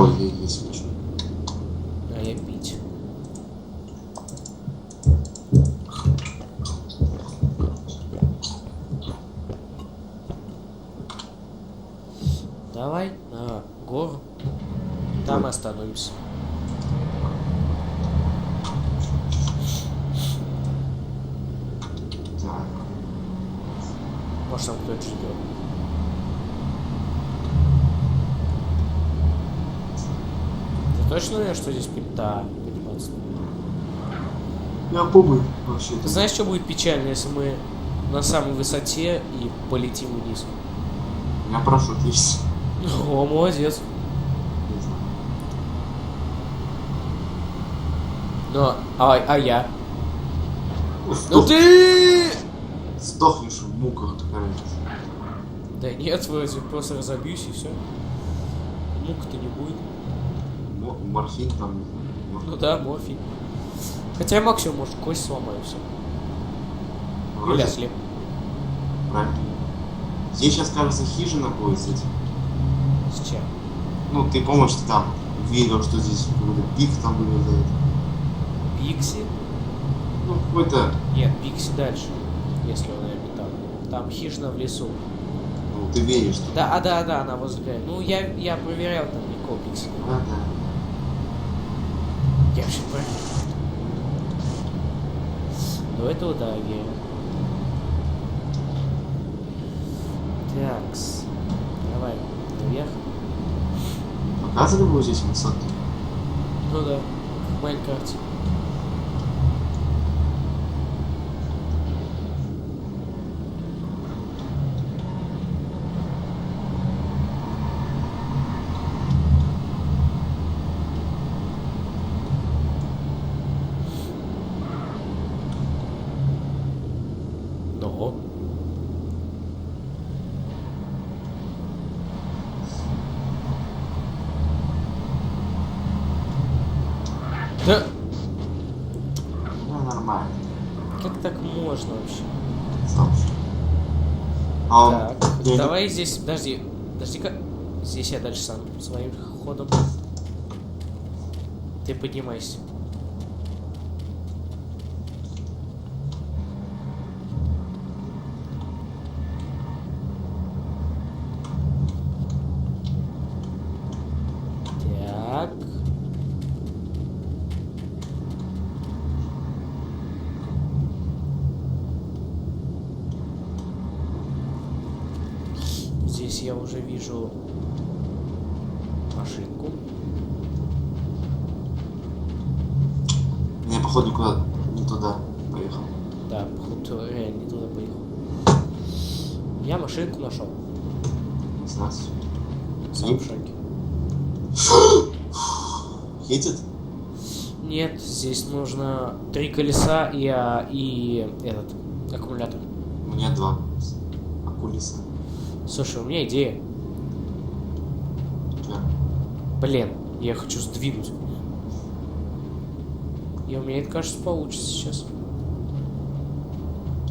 Ой, я есть хочу. А я пить. Давай на гору. Там остановимся. Так. Может, там кто-то ждет. Точно уверен, что здесь пи- Да, подниматься. Я помню вообще. Ты знаешь, что будет печально, если мы на самой высоте и полетим вниз? У меня парашют есть. О, молодец. Но, а, а я? Ну Сдох- ты! Сдохнешь в муках, разница. Да нет, вроде просто разобьюсь и все. Мук-то не будет. Мо- Морфин там, может, Ну да, морфий. Хотя максимум, может, кость сломаю все. вроде Или ослеп. Правильно. Здесь сейчас, кажется, хижина будет с этим. С чем? Ну, ты помнишь, ты там видел, что здесь какой-то пик там вылезает. Пикси? Ну, какой-то, Нет, Пикси дальше. Если он не там. Там хижина в лесу. ну, ты веришь. Да, а да, да, она возле. Ну, я, я проверял там никакого Пикси. было. Да, вообще проверил. До этого, да, я... Такс. Давай, наверх. Показывали бы здесь высоты? Ну да, в Майнкрафте. Ну. Да, Ну, нормально. как так можно вообще? Сам. А. Так, я не- давай здесь, подожди, подожди-ка. Здесь я дальше сам своим ходом. Ты поднимайся. Так. Здесь я уже вижу машинку. Я, походу, куда не туда поехал. Да, походу реально не туда поехал. Я машинку нашел. 16. Сам в шоке. Едет? Нет, здесь нужно три колеса и, а, и этот аккумулятор. У меня два. Акулиса. Слушай, у меня идея. Блин, я хочу сдвинуть. И у меня это, кажется, получится сейчас.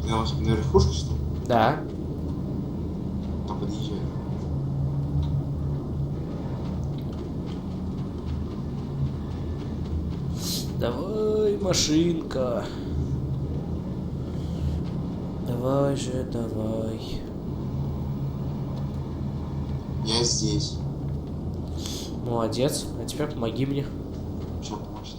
Ты на, на верхушке, что ли? Да. Там подъезжает. Давай, машинка. Давай же, давай. Я здесь. Молодец. А теперь помоги мне. Чем помочь?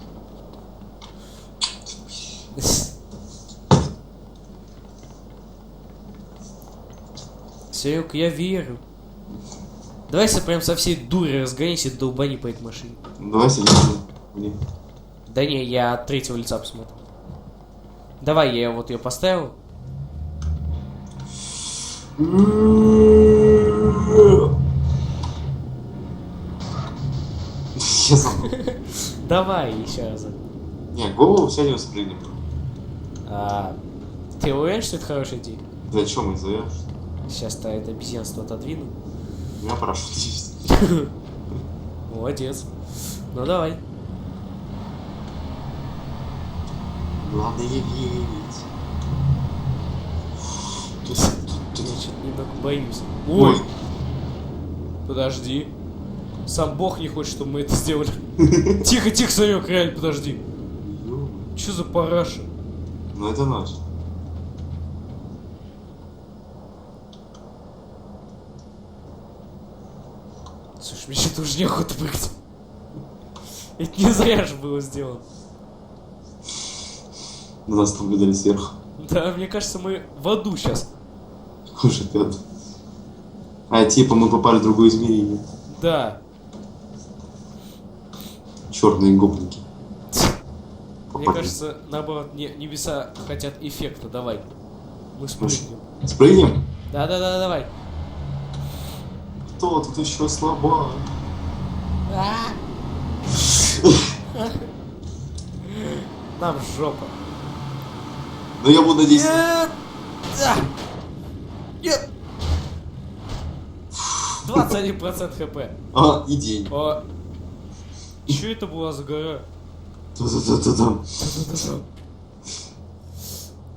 Серег, я верю. Давай если прям со всей дури разгонись и долбани по этой машине. Давай садись. Блин. Да не, я от третьего лица посмотрю. Давай, я вот ее поставил. Я. Давай еще раз. Не, голову сядем спрыгнем. А, ты уверен, что это хорошая идея? Для чего мы зовешь? Сейчас-то это обезьянство отодвину. Парашют есть. Молодец. Ну давай. Главное верить. Я что-то немного боюсь. Ой, подожди. Сам Бог не хочет, чтобы мы это сделали. Тихо, тихо, Санек, реально, подожди. Ё, Че за параша? Ну это наш. Слушай, мне что-то уже неохота прыгать. Это не зря же было сделано. На нас наблюдали сверху. Да, мне кажется, мы в аду сейчас. Уже пят. А типа мы попали в другое измерение. Да. Черные гопники. Мне Попали. кажется, наоборот, не- небеса хотят эффекта. Давай. Мы спрыгнем. Спрыгнем? Да-да-да, давай. Кто тут еще слаба? Нам жопа. Но я буду надеяться. Нет! 21% хп. А, и день. О, что это была за гора?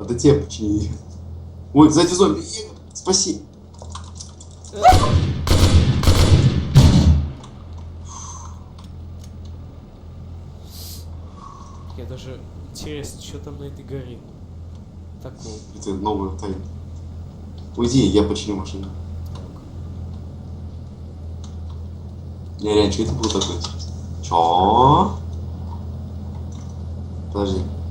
Это тебе почини. Ой, сзади зомби. Спаси. Я даже интересно, что там на этой горе. Такого. Это новая тайна. Уйди, я починю машину. Не, реально, что это было такое? Чё? Подожди.